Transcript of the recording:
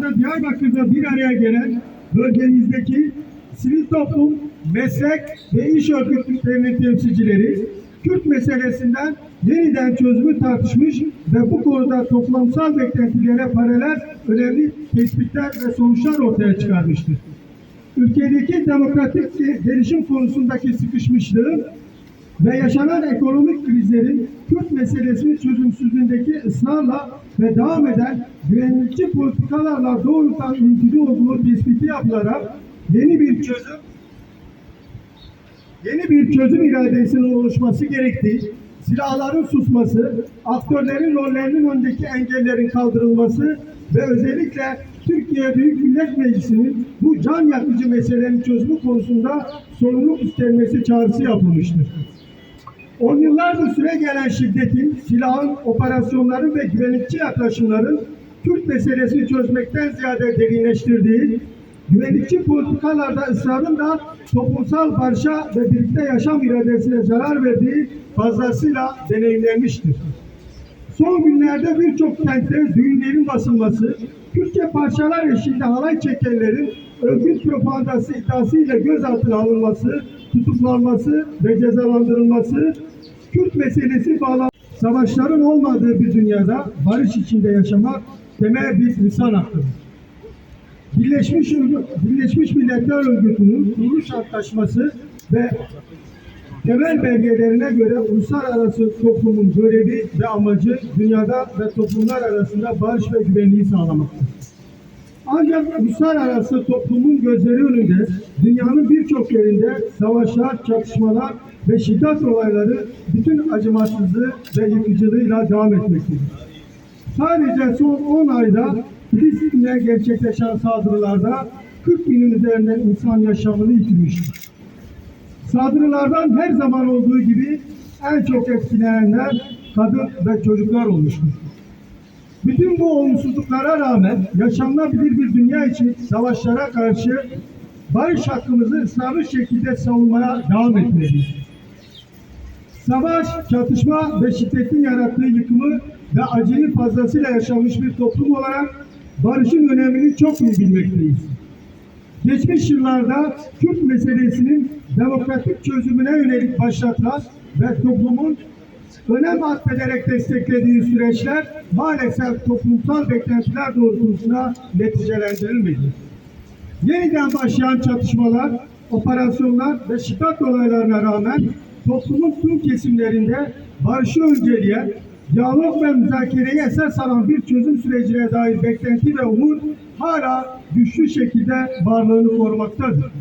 başında Diyarbakır'da bir araya gelen bölgemizdeki sivil toplum, meslek ve iş örgütlerinin temsilcileri Kürt meselesinden yeniden çözümü tartışmış ve bu konuda toplamsal beklentilere paralel önemli tespitler ve sonuçlar ortaya çıkarmıştır. Ülkedeki demokratik gelişim konusundaki sıkışmışlığın ve yaşanan ekonomik krizlerin Kürt meselesinin çözümsüzlüğündeki ısrarla ve devam eden güvenlikçi politikalarla doğrudan ilgili olduğu tespiti yapılarak yeni bir çözüm yeni bir çözüm iradesinin oluşması gerektiği, silahların susması, aktörlerin rollerinin önündeki engellerin kaldırılması ve özellikle Türkiye Büyük Millet Meclisi'nin bu can yakıcı meselelerin çözümü konusunda sorumluluk üstlenmesi çağrısı yapılmıştır. On yıllardır süre gelen şiddetin, silahın, operasyonların ve güvenlikçi yaklaşımların Kürt meselesini çözmekten ziyade derinleştirdiği, güvenlikçi politikalarda ısrarın da toplumsal barışa ve birlikte yaşam iradesine zarar verdiği fazlasıyla deneyimlenmiştir. Son günlerde birçok kentte düğünlerin basılması, Kürtçe parçalar eşliğinde halay çekenlerin örgüt propagandası iddiasıyla gözaltına alınması, tutuklanması ve cezalandırılması, Kürt meselesi bağlı savaşların olmadığı bir dünyada barış içinde yaşamak temel bir insan hakkıdır. Birleşmiş, Birleşmiş Milletler Örgütü'nün kuruluş antlaşması ve temel belgelerine göre uluslararası toplumun görevi ve amacı dünyada ve toplumlar arasında barış ve güvenliği sağlamaktır. Ancak uluslararası toplumun gözleri önünde dünyanın birçok yerinde savaşlar, çatışmalar ve şiddet olayları bütün acımasızlığı ve yıkıcılığıyla devam etmektedir. Sadece son 10 ayda Filistin'de gerçekleşen saldırılarda 40 binin üzerinden insan yaşamını yitirmiştir. Saldırılardan her zaman olduğu gibi en çok etkilenenler kadın ve çocuklar olmuştur. Bütün bu olumsuzluklara rağmen yaşanabilir bir dünya için savaşlara karşı barış hakkımızı ısrarlı şekilde savunmaya devam etmeliyiz. Savaş, çatışma ve şiddetin yarattığı yıkımı ve acıyı fazlasıyla yaşamış bir toplum olarak barışın önemini çok iyi bilmekteyiz. Geçmiş yıllarda Kürt meselesinin demokratik çözümüne yönelik başlatılan ve toplumun önem atfederek desteklediği süreçler maalesef toplumsal beklentiler doğrultusunda neticelendirilmedi. Yeniden başlayan çatışmalar, operasyonlar ve şiddet olaylarına rağmen toplumun tüm kesimlerinde barışı önceleyen, diyalog ve müzakereyi esas alan bir çözüm sürecine dair beklenti ve umut hala güçlü şekilde varlığını korumaktadır.